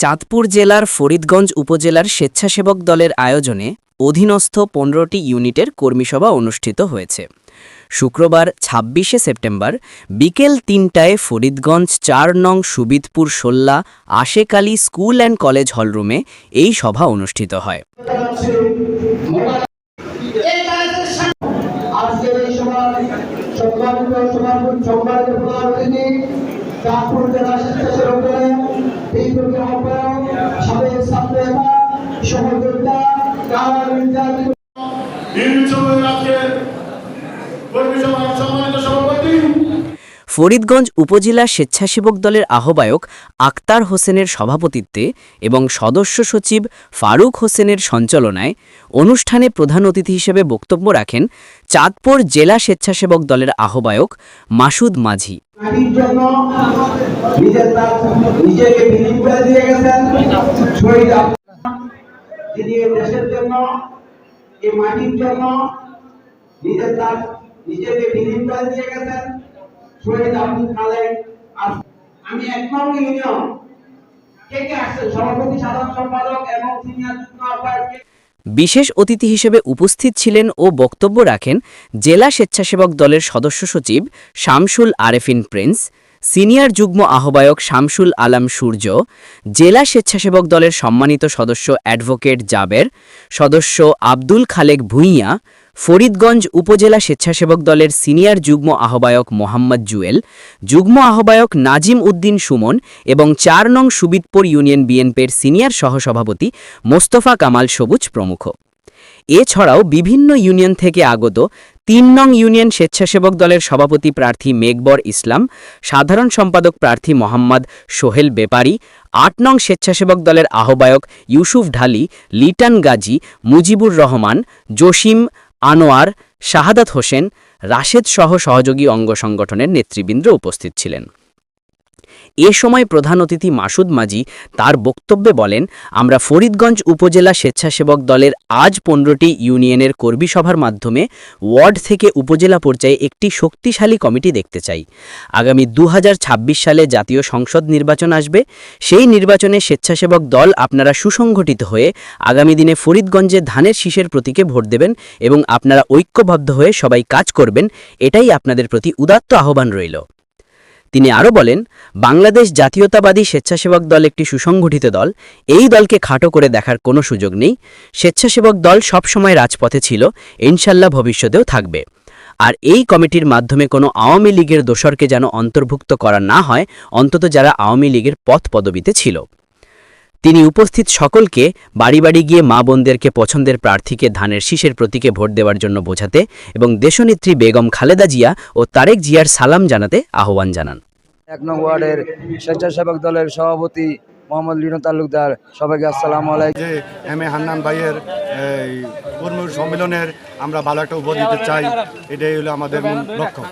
চাঁদপুর জেলার ফরিদগঞ্জ উপজেলার স্বেচ্ছাসেবক দলের আয়োজনে অধীনস্থ পনেরোটি ইউনিটের কর্মীসভা অনুষ্ঠিত হয়েছে। শুক্রবার ছাব্বিশে সেপ্টেম্বর বিকেল তিনটায় ফরিদগঞ্জ চার নং Subidpur Solla Ashekali school and college হলরুমে এই সভা অনুষ্ঠিত হয়। আজকের এই আহ্বায়ক সাবেক ফরিদগঞ্জ উপজেলা স্বেচ্ছাসেবক দলের আহ্বায়ক আক্তার হোসেনের সভাপতিত্বে এবং সদস্য সচিব ফারুক হোসেনের সঞ্চালনায় অনুষ্ঠানে প্রধান অতিথি হিসেবে বক্তব্য রাখেন চাঁদপুর জেলা স্বেচ্ছাসেবক দলের আহ্বায়ক মাসুদ মাঝি। মাটির জন্য নিজের মাটির জন্য নিজের তার নিজেকে বিলীন করে দিয়ে গেছেন শহীদ আব্দুল খালেক আমি এক নং ইউনিয়ন কে কে আসছেন? সভাপতি, সাধারণ সম্পাদক এবং সিনিয়র যুগ্ম আহ্বায়ক বিশেষ অতিথি হিসেবে উপস্থিত ছিলেন ও বক্তব্য রাখেন জেলা স্বেচ্ছাসেবক দলের সদস্য সচিব শামসুল আরেফিন প্রিন্স, সিনিয়র যুগ্ম আহ্বায়ক শামসুল আলম সূর্য, জেলা স্বেচ্ছাসেবক দলের সম্মানিত সদস্য অ্যাডভোকেট জাবের, সদস্য আব্দুল খালেক ভুঁইয়া ফরিদগঞ্জ উপজেলা স্বেচ্ছাসেবক দলের সিনিয়র যুগ্ম আহ্বায়ক মোহাম্মদ জুয়েল, যুগ্ম আহ্বায়ক নাজিম উদ্দিন সুমন এবং চার নং সুবিদপুর ইউনিয়ন বিএনপির সিনিয়র সহসভাপতি মোস্তফা কামাল সবুজ প্রমুখ। এছাড়াও বিভিন্ন ইউনিয়ন থেকে আগত তিন নং ইউনিয়ন স্বেচ্ছাসেবক দলের সভাপতি প্রার্থী মেঘবর ইসলাম, সাধারণ সম্পাদক প্রার্থী মোহাম্মদ সোহেল বেপারি, আট নং স্বেচ্ছাসেবক দলের আহ্বায়ক ইউসুফ ঢালি, লিটন গাজী, মুজিবুর রহমান, জসিম আনোয়ার শাহাদাত হোসেন রাশেদ সহ সহযোগী অঙ্গ সংগঠনের নেতৃবৃন্দ উপস্থিত ছিলেন। এ সময় প্রধান অতিথি মাসুদ মাজি তার বক্তব্যে বলেন, আমরা ফরিদগঞ্জ উপজেলা স্বেচ্ছাসেবক দলের আজ পনেরোটি ইউনিয়নের কর্মী সভার মাধ্যমে ওয়ার্ড থেকে উপজেলা পর্যায়ে একটি শক্তিশালী কমিটি দেখতে চাই। আগামী দু হাজার ছাব্বিশ সালে জাতীয় সংসদ নির্বাচন আসবে। সেই নির্বাচনে স্বেচ্ছাসেবক দল আপনারা সুসংগঠিত হয়ে আগামী দিনে ফরিদগঞ্জে ধানের শীষের প্রতীকে ভোট দেবেন এবং আপনারা ঐক্যবদ্ধ হয়ে সবাই কাজ করবেন, এটাই আপনাদের প্রতি উদাত্ত আহ্বান রইল। তিনি আরও বলেন, বাংলাদেশ জাতীয়তাবাদী স্বেচ্ছাসেবক দল একটি সুসংগঠিত দল। এই দলকে খাটো করে দেখার কোনো সুযোগ নেই। স্বেচ্ছাসেবক দল সবসময় রাজপথে ছিল। ইনশাল্লাহ ভবিষ্যতেও থাকবে। আর এই কমিটির মাধ্যমে কোনো আওয়ামী লীগের দোসরকে যেন অন্তর্ভুক্ত করা না হয়, অন্তত যারা আওয়ামী লীগের পথ পদবিতে ছিল। তিনি উপস্থিত সকলকে বাড়ি বাড়ি গিয়ে মা বোনদেরকে পছন্দের প্রার্থীকে ধানের শীষের প্রতীকে ভোট দেওয়ার জন্য বোঝাতে এবং দেশনেত্রী বেগম খালেদা জিয়া ও তারেক জিয়ার সালাম জানাতে আহ্বান জানান। এক নং ওয়ার্ডের স্বেচ্ছাসেবক দলের সভাপতি মোহাম্মদ লিনু তালুকদার সবাইকে আসসালামু আলাইকুম। এম এ হান্নান ভাইয়ের কর্মী সম্মেলনের আমরা ভালো একটা উপর দিতে চাই এটাই হলো আমাদের লক্ষ্য।